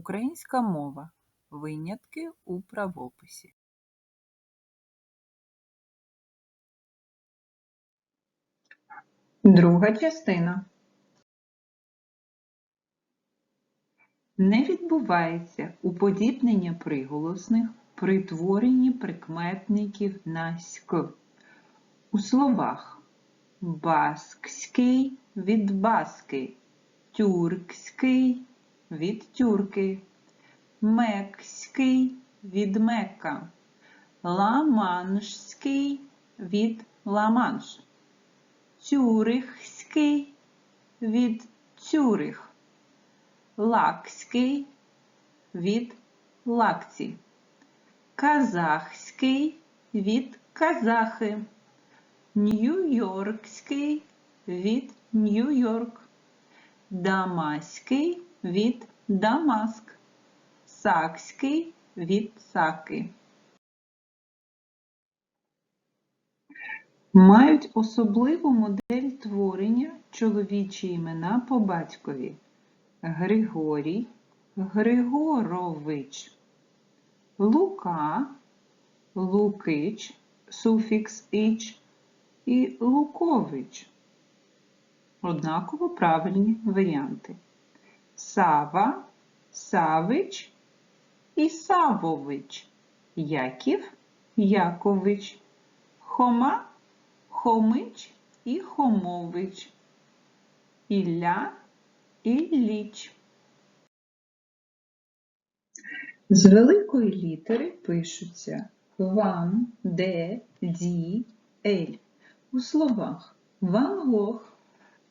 Українська мова. Винятки у правописі. Друга частина. Не відбувається уподібнення приголосних при творенні прикметників на ськ. У словах баскський від баски, тюркський від тюрки, мекський від мека, ламаншський від ламанш, цюрихський від цюрих, лакський від лакці, казахський від казахи, нью-йоркський від Нью-Йорк, дамаський від Дамаск, сакський від саки. Мають особливу модель творення чоловічі імена по батькові Григорій, Григорович, Лука, Лукич, суфікс «ич» і Лукович. Однаково правильні варіанти. Сава, Савич і Савович, Яків, Якович, Хома, Хомич і Хомович, Ілля, Ілліч. З великої літери пишуться Ван, Де, Ді, Ель. У словах Ван Гог,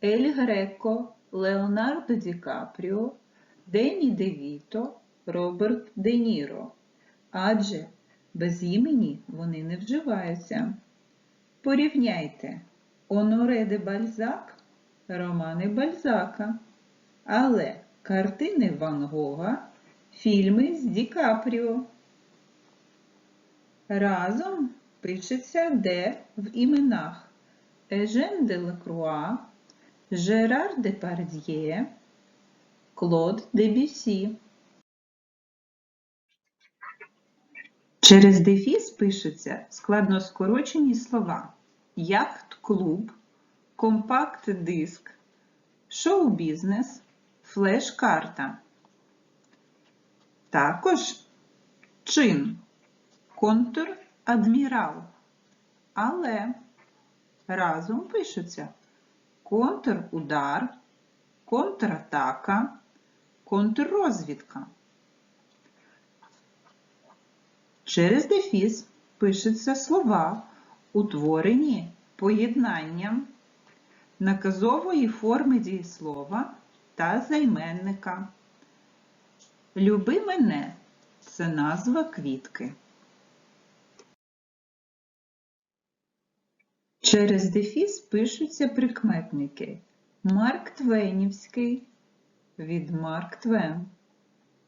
Ель Греко, Леонардо Ді Капріо, Дені Де Віто, Роберт Де Ніро. Адже без імені вони не вживаються. Порівняйте Оноре де Бальзак, романи Бальзака, але картини Ван Гога, фільми з Ді Капріо. Разом пишеться де в іменах Ежен де Лекруа, Жерар де Пардьє, Клод де Бюсі. Через дефіс пишуться складноскорочені слова яхт-клуб, компакт-диск, шоу-бізнес, флеш-карта. Також чин, контр-адмірал. Але разом пишуться контр-удар, контратака, контррозвідка. Через дефіс пишуться слова, утворені поєднанням наказової форми дієслова та займенника. Люби мене це назва квітки. Через дефіс пишуться прикметники. Марк Твенівський. Від Марк Твен,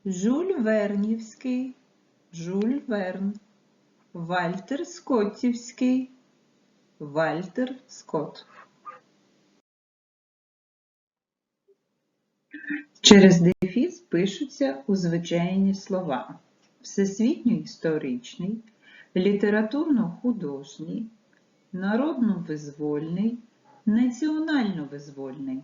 Жуль Вернівський, Жуль Верн, Вальтер Скоттівський, Вальтер Скотт. Через дефіс пишуться узвичайні слова. Всесвітньо-історичний, літературно-художній, народно-визвольний, національно-визвольний.